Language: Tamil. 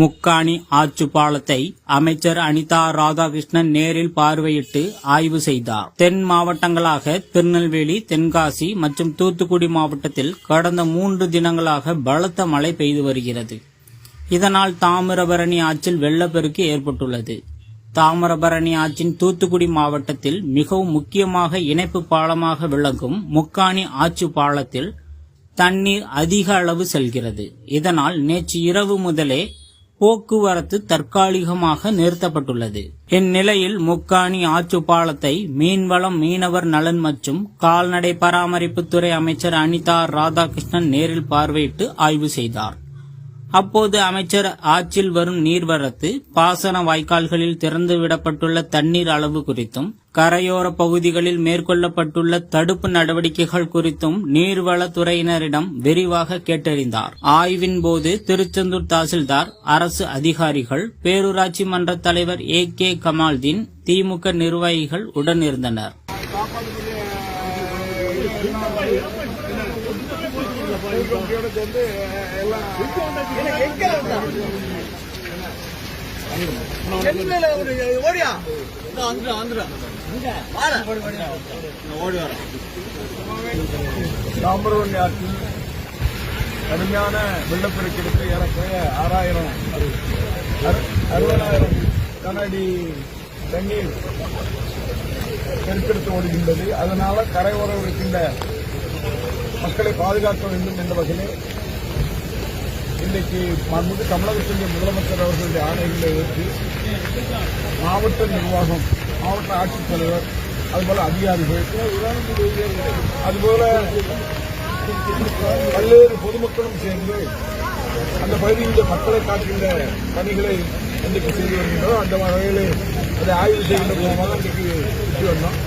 முக்காணி ஆச்சு பாலத்தை அமைச்சர் அனிதா ராதாகிருஷ்ணன் நேரில் பார்வையிட்டு ஆய்வு செய்தார். தென் மாவட்டங்களாக திருநெல்வேலி தென்காசி மற்றும் தூத்துக்குடி மாவட்டத்தில் கடந்த மூன்று தினங்களாக பலத்த மழை பெய்து வருகிறது. இதனால் தாமிரபரணி ஆற்றில் வெள்ளப்பெருக்கு ஏற்பட்டுள்ளது. தாமிரபரணி ஆற்றின் தூத்துக்குடி மாவட்டத்தில் மிகவும் முக்கியமாக இணைப்பு பாலமாக விளங்கும் முக்காணி ஆச்சு பாலத்தில் தண்ணீர் அதிக அளவு செல்கிறது. இதனால் நேற்று இரவு முதலே போக்குவரத்து தற்காலிகமாக நிறுத்தப்பட்டுள்ளது. இந்நிலையில் முக்காணி ஆற்றுப்பாலத்தை மீன்வளம் மீனவர் நலன் மற்றும் கால்நடை பராமரிப்புத்துறை அமைச்சர் அனிதா ராதாகிருஷ்ணன் நேரில் பார்வையிட்டு ஆய்வு செய்தார். அப்போது அமைச்சர் ஆற்றில் வரும் நீர்வரத்து பாசன வாய்க்கால்களில் திறந்துவிடப்பட்டுள்ள தண்ணீர் அளவு குறித்தும் கரையோர பகுதிகளில் மேற்கொள்ளப்பட்டுள்ள தடுப்பு நடவடிக்கைகள் குறித்தும் நீர்வளத்துறையினரிடம் விரிவாக கேட்டறிந்தார். ஆய்வின் போது திருச்செந்தூர் தாசில்தார் அரசு அதிகாரிகள் பேரூராட்சி மன்ற தலைவர் ஏ கே கமால்தீன் திமுக நிர்வாகிகள் உடனிருந்தனர். சேர்ந்து எல்லாம் சென்னையில ஒரு ஓடியா ஆந்திரா ஆந்திரா ஓடி வர தாமிரவண்ணி ஆற்றில் கடுமையான வெள்ளப்பெருக்கெடுத்து ஏறக்குறைய ஆறாயிரம் அறுபதாயிரம் கனடி தண்ணீர் பெருக்கெடுத்து ஓடுகின்றது. அதனால கரையோரம் இருக்கின்ற மக்களை பாதுகாக்க வேண்டும் என்ற வகையில் இன்றைக்கு மாண்புமிகு தமிழகத்தினுடைய முதலமைச்சர் அவர்களுடைய ஆணைகளை ஏற்று மாவட்ட நிர்வாகம் மாவட்ட ஆட்சித்தலைவர் அதுபோல அதிகாரிகள் அதுபோல பல்வேறு பொதுமக்களும் சேர்ந்து அந்த பகுதியில் மக்களை காக்கின்ற பணிகளை இன்றைக்கு செய்து வருகின்றோம். அந்த வகையில் அதை ஆய்வு செய்கின்ற போகும்போது அன்றைக்கு சுற்றி வந்தோம்